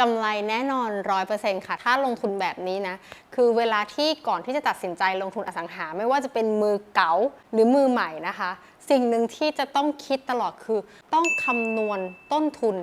กำไรแน่นอน 100%ค่ะ ถ้าลงทุนแบบนี้นะ คือเวลาที่ก่อนที่จะตัดสินใจลงทุนอสังหา ไม่ว่าจะเป็นมือเก๋าหรือมือใหม่นะคะ สิ่งหนึ่งที่จะต้องคิดตลอดคือ ต้องคำนวณต้นทุน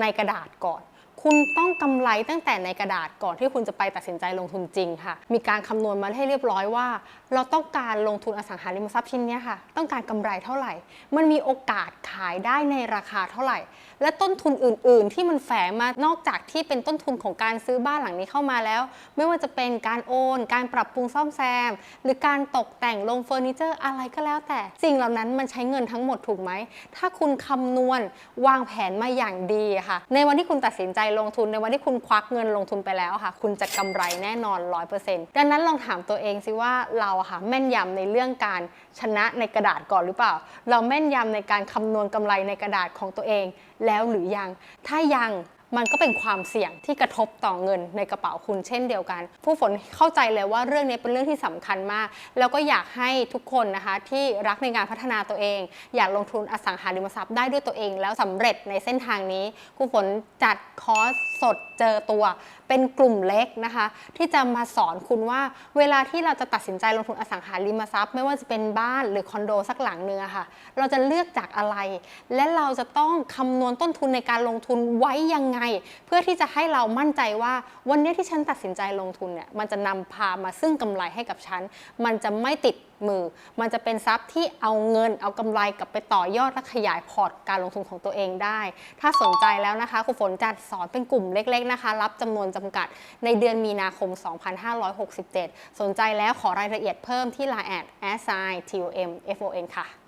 ในกระดาษก่อน คุณต้องกำไรตั้งแต่ในกระดาษก่อนที่คุณจะไปตัดสินใจลงทุนจริงค่ะ มีการคำนวณมาให้เรียบร้อยว่า เราต้องการลงทุนอสังหาริมทรัพย์ชิ้นนี้ค่ะ ต้องการกำไรเท่าไหร่ มันมีโอกาสขายได้ในราคาเท่าไหร่ และต้นทุนอื่น ๆ ที่มันแฝงมานอกจากที่เป็นต้นทุนของการซื้อบ้านหลังนี้เข้ามาแล้ว ไม่ว่าจะเป็นการโอน การปรับปรุงซ่อมแซม หรือการตกแต่งลงเฟอร์นิเจอร์อะไรก็แล้ว แต่สิ่งเหล่านั้นมันใช้เงินทั้งหมดถูกไหมถ้าคุณคำนวณวางแผนมาอย่างดีค่ะ ในวันที่คุณตัดสินใจลงทุนในวันที่คุณควักเงินลงทุนไปแล้วค่ะ คุณจะกำไรแน่นอน 100%ดังนั้นลองถามตัวเองสิว่าเราค่ะแม่นยำในเรื่องการชนะในกระดาษก่อนหรือเปล่า เราแม่นยำในการคำนวณกำไรในกระดาษของตัวเองแล้วหรือยัง ถ้ายัง มันก็เป็นความเสี่ยงที่กระทบต่อเงินในกระเป๋าคุณเช่นเดียวกัน ผู้ฝนเข้าใจเลยว่าเรื่องนี้เป็นเรื่องที่สำคัญมาก แล้วก็อยากให้ทุกคนนะคะที่รักในการพัฒนาตัวเอง อยากลงทุนอสังหาริมทรัพย์ได้ด้วยตัวเอง แล้วสำเร็จในเส้นทางนี้ครูฝนจัดคอร์สสดเจอตัว เป็นกลุ่มเล็กนะคะ ที่จะมาสอนคุณว่า เวลาที่เราจะตัดสินใจลงทุนอสังหาริมทรัพย์ ไม่ว่าจะเป็นบ้านหรือคอนโดสักหลังเนื้อะค่ะ เราจะเลือกจากอะไร และเราจะต้องคำนวณต้นทุนในการลงทุนไว้ยังไงเพื่อที่จะให้เรามั่นใจว่าวันนี้ที่ฉันตัดสินใจลงทุนเนี่ยมันจะนำพามาซึ่งกำไรให้กับฉัน มันจะไม่ติดมือ มันจะเป็นทรัพย์ที่เอาเงิน เอากำไรกลับไปต่อยอดและขยายพอร์ตการลงทุนของตัวเองได้ ถ้าสนใจแล้วนะคะครูฝนจัดสอนเป็นกลุ่มเล็กๆนะคะ รับจำนวนจำกัดในเดือนมีนาคม 2567 สนใจแล้วขอรายละเอียดเพิ่มที่ Line แอด s i t o m f o n ค่ะ